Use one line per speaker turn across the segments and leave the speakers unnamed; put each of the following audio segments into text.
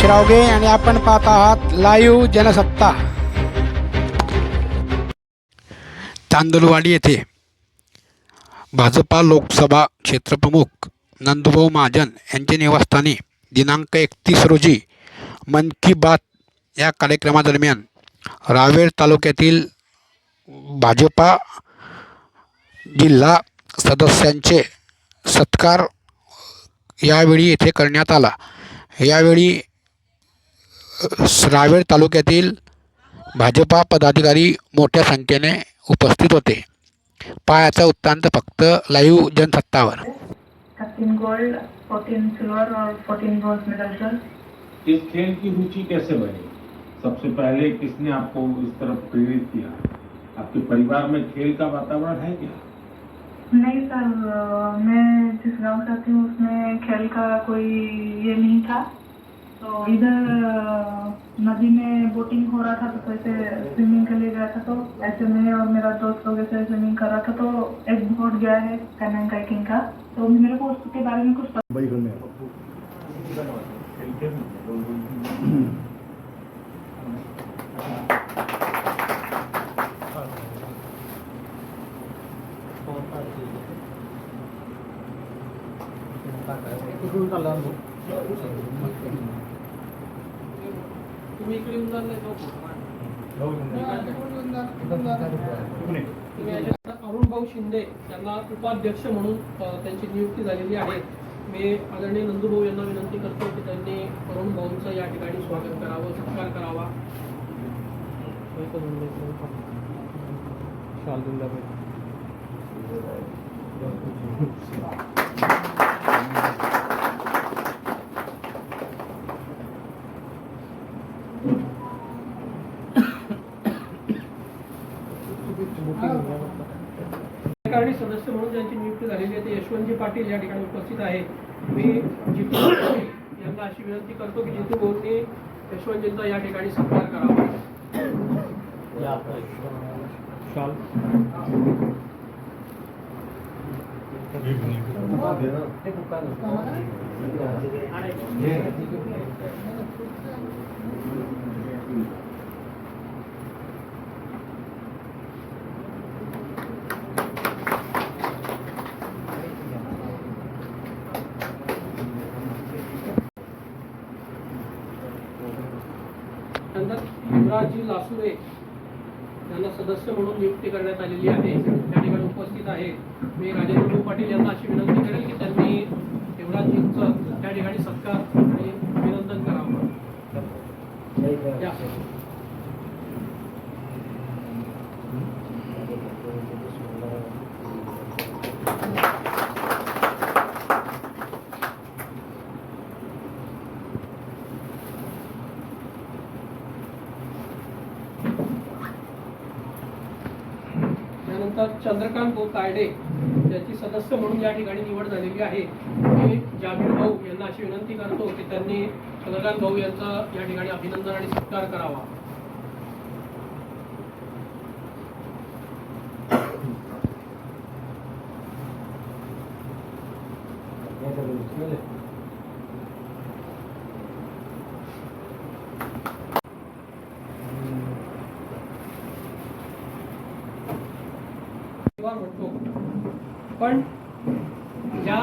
शिरावगे आणि आपण पाहत आहात लाईव्ह जनसत्ता. तांदुलवाडी येथे भाजपा लोकसभा क्षेत्रप्रमुख नंदुभाऊ महाजन यांच्या निवासस्थानी दिनांक एकतीस रोजी मन की बात या कार्यक्रमादरम्यान रावेर तालुक्यातील भाजपा जिल्हा सदस्यांचे सत्कार यावेळी येथे करण्यात आला. यावेळी अ, रावेर तालुक्यातील भाजपा पदाधिकारी मोठ्या संख्येने उपस्थित होते. पायाचा उत्तांत फक्त लाईव्ह जनसत्तावर.
13 गोल्ड 14 सिल्वर और 14 ब्रॉन्ज मेडल सर
इस खेल की रुचि कैसे बनी? सबसे पहले किसने आपको इस तरफ़ प्रेरित किया? आपके परिवार में खेल का वातावरण है क्या?
नहीं सर मैं जिस गाँव से आती हूँ उसमें खेल का कोई ये नहीं था। तो इधर नदी में बोटिंग हो रहा था तो ऐसे स्विमिंग के लिए गया था तो ऐसे में और मेरा दोस्त लोग ऐसे स्विमिंग कर रहा था तो एक बोट गया है कैनन काइकिंग का। तो मेरे को उसके बारे में कुछ पता
तुम्ही इकडे येऊन जाणार नाही तुम्ही अरुण भाऊ शिंदे यांना उपाध्यक्ष म्हणून त्यांची नियुक्ती झालेली आहे. मी आदरणीय नंदूभाऊ यांना विनंती करतो की त्यांनी अरुण भाऊंचं या ठिकाणी स्वागत करावं सत्कार करावा. शाल देऊन द्या पाहिजे. कार्यकारिणी सदस्य म्हणून ज्यांची नियुक्ती झालेली आहे ते यशवंतजी पाटील या ठिकाणी उपस्थित आहे मी जितू यांना अशी विनंती करतो की जितू भाऊंनी यशवंतजींचा या ठिकाणी सत्कार करावा. शाल. नंतर लासुरे यांना सदस्य म्हणून नियुक्ती करण्यात आलेली आहे. त्या ठिकाणी उपस्थित आहे मी राजेंद्र पाटील यांना अशी विनंती करेल की त्यांनी युवराजजींचं त्या ठिकाणी सत्कार या. त्यानंतर चंद्रकांत भाऊ तायडे त्याची सदस्य म्हणून या ठिकाणी निवड झालेली आहे मी जामीर भाऊ यांना अशी विनंती करतो की त्यांनी चंद्रकांत भाऊ यांचा या ठिकाणी अभिनंदन आणि सत्कार करावा Gracias म्हणतो पण ज्या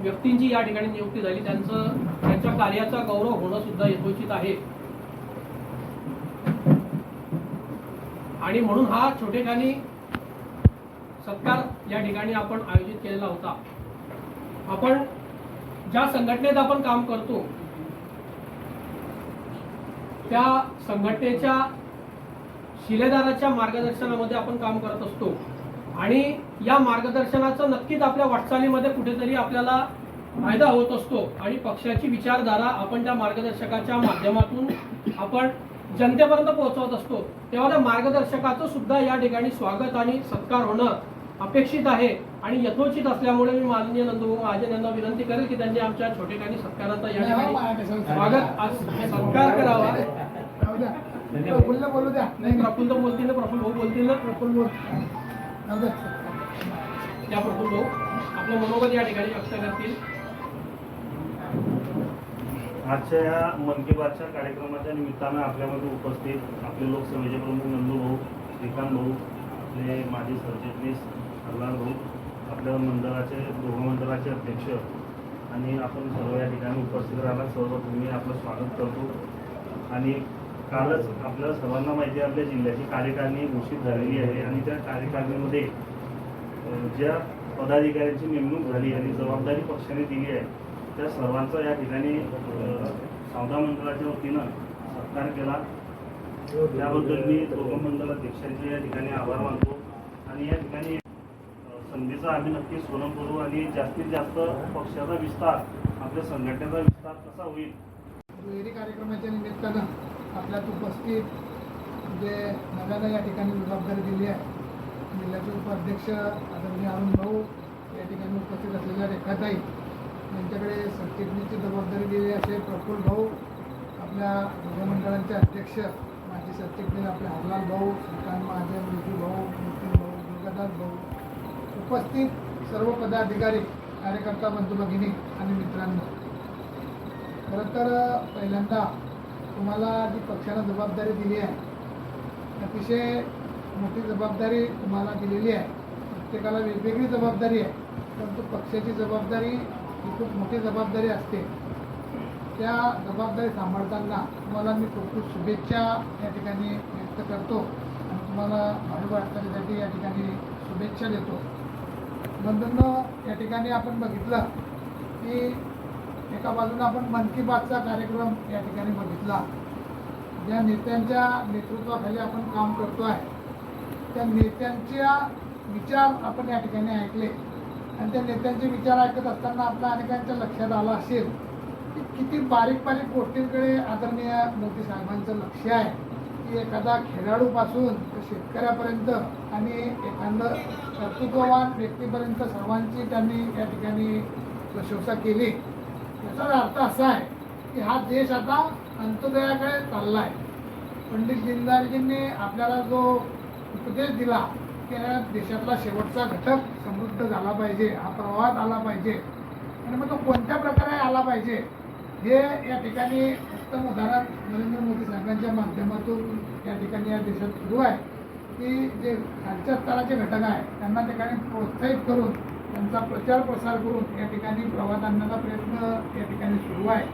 व्यक्तींची या ठिकाणी नियुक्ती झाली त्यांचं त्यांच्या कार्याचा गौरव होणं सुद्धा यथोचित आहे. आणि म्हणून हा छोटेखानी सत्कार या ठिकाणी आपण आयोजित केलेला होता. आपण ज्या संघटनेत आपण काम करतो त्या संघटनेच्या शिलेदाराच्या मार्गदर्शनामध्ये आपण काम करत असतो. आणि या मार्गदर्शनाचा नक्कीच आपल्या वाटचालीमध्ये कुठेतरी आपल्याला फायदा होत असतो. आणि पक्षाची विचारधारा आपण त्या मार्गदर्शकाच्या माध्यमातून आपण जनतेपर्यंत पोहोचवत असतो. तेव्हा त्या मार्गदर्शकाचं सुद्धा या ठिकाणी स्वागत आणि सत्कार होणं अपेक्षित आहे. आणि यथोचित असल्यामुळे मी माननीय नंदू महाजन यांना विनंती करेल की त्यांनी आमच्या छोटेखानी सत्काराचा या ठिकाणी स्वागत आज सत्कार करावा.
बोललं बोलू द्या.
नाही प्रफुल्ल बोलतील ना? प्रफुल्ल भाऊ बोलतील ना?
प्रफुल्ल बोल.
त्या प्रफुल्ल भाऊ आपलं मनोगत या ठिकाणी व्यक्त करतील.
आजच्या या मन की बातच्या कार्यक्रमाच्या निमित्तानं आपल्यामध्ये उपस्थित आपले लोकसभेचे प्रमुख नंदू भाऊ श्रीकांत भाऊ आपले माजी सरचिटणीस हरलाल भाऊ आपल्या मंडळाचे गृहमंडळाचे अध्यक्ष आणि आपण सर्व या ठिकाणी उपस्थित राहिला सर्व मी आपलं स्वागत करतो. आणि कालच आपल्या सर्वांना माहिती आहे आपल्या जिल्ह्याची कार्यकारिणी घोषित झालेली आहे आणि त्या कार्यकारिणीमध्ये ज्या पदाधिकाऱ्यांची नेमणूक झाली आणि जबाबदारी पक्षाने दिली आहे त्या सर्वांचा या ठिकाणी सावधा सौदा मंडळाच्या वतीनं सत्कार केला. त्याबद्दल मी दोघं मंडळ अध्यक्षांचे या ठिकाणी आभार मानतो. आणि या ठिकाणी संधीचा आम्ही नक्की सोनं करू आणि जास्तीत जास्त पक्षाचा विस्तार आपल्या संघटनेचा विस्तार कसा होईल?
कार्यक्रमाच्या निमित्तानं आपल्यात उपस्थित जे नव्यानं या ठिकाणी जबाबदारी दिली आहे. जिल्ह्याचे उपाध्यक्ष आदरणीय अरुण भाऊ या ठिकाणी उपस्थित असलेल्या रेखाताई यांच्याकडे सरचिटणीची जबाबदारी दिली असे प्रफुल्ल भाऊ आपल्या विधिमंडळांचे अध्यक्ष माजी सरचिटणीस आपले हरलाल भाऊ श्रीकांत महाजन मृत्यू भाऊ नितीन भाऊ दुर्गादास भाऊ उपस्थित सर्व पदाधिकारी कार्यकर्ता बंधू भगिनी आणि मित्रांनो. खरं तर पहिल्यांदा तुम्हाला जी पक्षानं जबाबदारी दिली आहे अतिशय मोठी जबाबदारी तुम्हाला दिलेली आहे. प्रत्येकाला वेगवेगळी जबाबदारी आहे परंतु पक्षाची जबाबदारी ही खूप मोठी जबाबदारी असते. त्या जबाबदारी सांभाळताना तुम्हाला मी खूप खूप शुभेच्छा या ठिकाणी व्यक्त करतो आणि तुम्हाला भावी वाटचालीसाठी या ठिकाणी शुभेच्छा देतो. बंधूंनो या ठिकाणी आपण बघितलं की एका बाजूला आपण मन की बातचा कार्यक्रम या ठिकाणी बघितला. ज्या नेत्यांच्या नेतृत्वाखाली आपण काम करतो आहे त्या नेत्यांच्या विचार आपण या ठिकाणी ऐकले. आणि त्या नेत्यांचे विचार ऐकत असताना आपल्या अनेकांच्या लक्षात आलं असेल की किती बारीक बारीक गोष्टींकडे आदरणीय मोदी साहेबांचं लक्ष आहे. की एखादा खेळाडूपासून तर शेतकऱ्यापर्यंत आणि एखादं कर्तृत्ववान व्यक्तीपर्यंत सर्वांची त्यांनी या ठिकाणी प्रशंसा केली. याचा अर्थ असा आहे की हा देश आता अंत्योदयाकडे चालला आहे पंडित दीनदयालजींनी आपल्याला जो उपदेश दिला की या देशातला शेवटचा घटक समृद्ध झाला पाहिजे हा प्रवाहात आला पाहिजे आणि मग तो कोणत्या प्रकारे आला पाहिजे हे या ठिकाणी उत्तम उदाहरण नरेंद्र मोदी साहेबांच्या माध्यमातून या ठिकाणी या देशात सुरू आहे. की जे खालच्या स्तराचे घटक आहे त्यांना ठिकाणी प्रोत्साहित करून त्यांचा प्रचार प्रसार करून या ठिकाणी प्रवास आणण्याचा प्रयत्न या ठिकाणी सुरू आहे.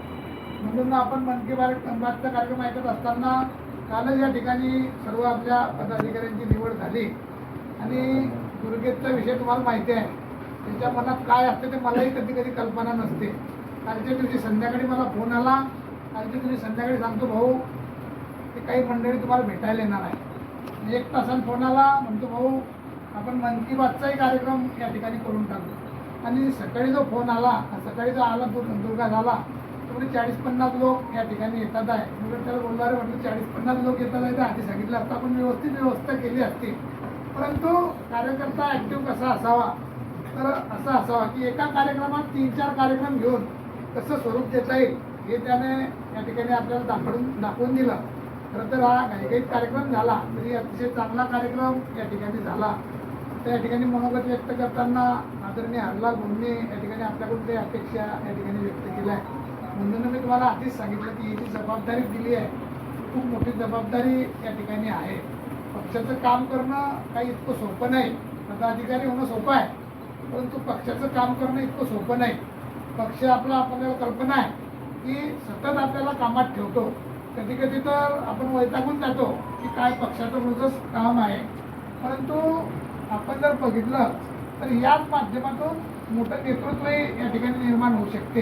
म्हणून आपण मन की बात बातचा कार्यक्रम ऐकत असताना कालच या ठिकाणी सर्व आपल्या पदाधिकाऱ्यांची निवड झाली. आणि दुर्गेतचा विषय तुम्हाला माहिती आहे. त्याच्या मनात काय असते ते मलाही कधी कधी कल्पना नसते. कालच्या दिवशी संध्याकाळी मला फोन आला. कालच्या दिवशी संध्याकाळी सांगतो भाऊ ते काही मंडळी तुम्हाला भेटायला येणार आहे. एक तासानं फोन आला. म्हणतो भाऊ आपण मन की बातचाही कार्यक्रम या ठिकाणी करून टाकू आणि सकाळी जो फोन आला सकाळी जो आला तो दुर्गा झाला तो म्हणजे चाळीस पन्नास लोक या ठिकाणी येतात आहे. म्हणून त्याला बोलणारे म्हटलं चाळीस पन्नास लोक येतात आहे. ते आधी सांगितलं असतं. आपण व्यवस्थित व्यवस्था केली असती. परंतु कार्यकर्ता ॲक्टिव्ह कसा असावा? तर असा असावा की एका कार्यक्रमात तीन चार कार्यक्रम घेऊन कसं स्वरूप देता येईल हे त्याने या ठिकाणी आपल्याला दाखवून दाखवून दिलं. खरं तर हा घाईघाईत कार्यक्रम झाला. तरी अतिशय चांगला कार्यक्रम या ठिकाणी झाला. तर या ठिकाणी मनोगत व्यक्त करताना आदरणीय हल्ला भाऊंनी या ठिकाणी आपल्याकडून काही अपेक्षा या ठिकाणी व्यक्त केल्या आहे? म्हणून मी तुम्हाला आधीच सांगितलं की ही जी जबाबदारी दिली आहे खूप मोठी जबाबदारी या ठिकाणी आहे. पक्षाचं काम करणं काही इतकं सोपं नाही. पदाधिकारी होणं सोपं आहे परंतु पक्षाचं काम करणं इतकं सोपं नाही. पक्ष आपला आपल्याला कल्पना आहे की सतत आपल्याला कामात ठेवतो. कधी कधी तर आपण वैतागून जातो की काय पक्षाचं रोजच काम आहे. परंतु आपण जर बघितलं तर याच माध्यमातून मोठं नेतृत्वही या ठिकाणी निर्माण होऊ शकते.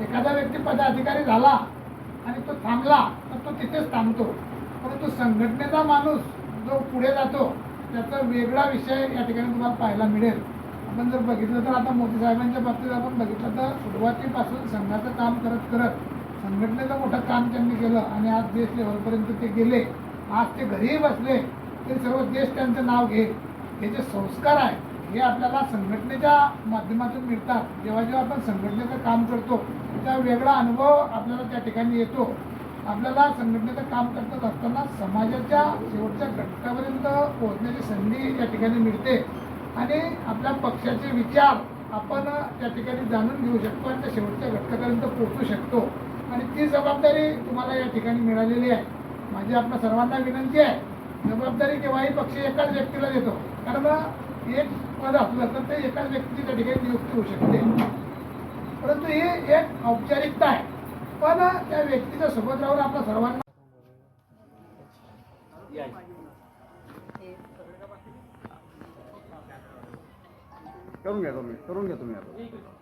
एखादा व्यक्ती पदाधिकारी झाला आणि तो थांबला तर तो तिथेच थांबतो. परंतु संघटनेचा माणूस जो पुढे जातो त्याचा वेगळा विषय या ठिकाणी तुम्हाला पाहायला मिळेल. आपण जर बघितलं तर आता मोदी साहेबांच्या बाबतीत आपण बघितलं तर सुरुवातीपासून संघाचं काम करत करत संघटनेचं मोठं काम त्यांनी केलं आणि आज देश लेवलपर्यंत ते गेले. आज ते घरीही बसले. ते सर्व देश त्यांचं नाव घेईल. हे जे संस्कार आहे हे आपल्याला संघटनेच्या माध्यमातून मिळतात. जेव्हा जेव्हा आपण संघटनेचं काम करतो त्या वेगळा अनुभव आपल्याला त्या ठिकाणी येतो. आपल्याला संघटनेचं काम करत असताना समाजाच्या शेवटच्या घटकापर्यंत पोहोचण्याची संधी या ठिकाणी मिळते. आणि आपल्या पक्षाचे विचार आपण त्या ठिकाणी जाणून घेऊ शकतो आणि त्या शेवटच्या घटकापर्यंत पोहोचू शकतो. आणि ती जबाबदारी तुम्हाला या ठिकाणी मिळालेली आहे. माझी आपल्या सर्वांना विनंती आहे जबाबदारी केव्हाही पक्ष एकाच व्यक्तीला देतो. कारण एक पद असलं तर ते एकाच व्यक्तीच्या ठिकाणी नियुक्ती होऊ शकते. परंतु ही एक औपचारिकता आहे. पण त्या व्यक्तीच्या सोबत राहून आपल्या सर्वांना
करून घ्या तुम्ही करून घ्या तुम्ही आता.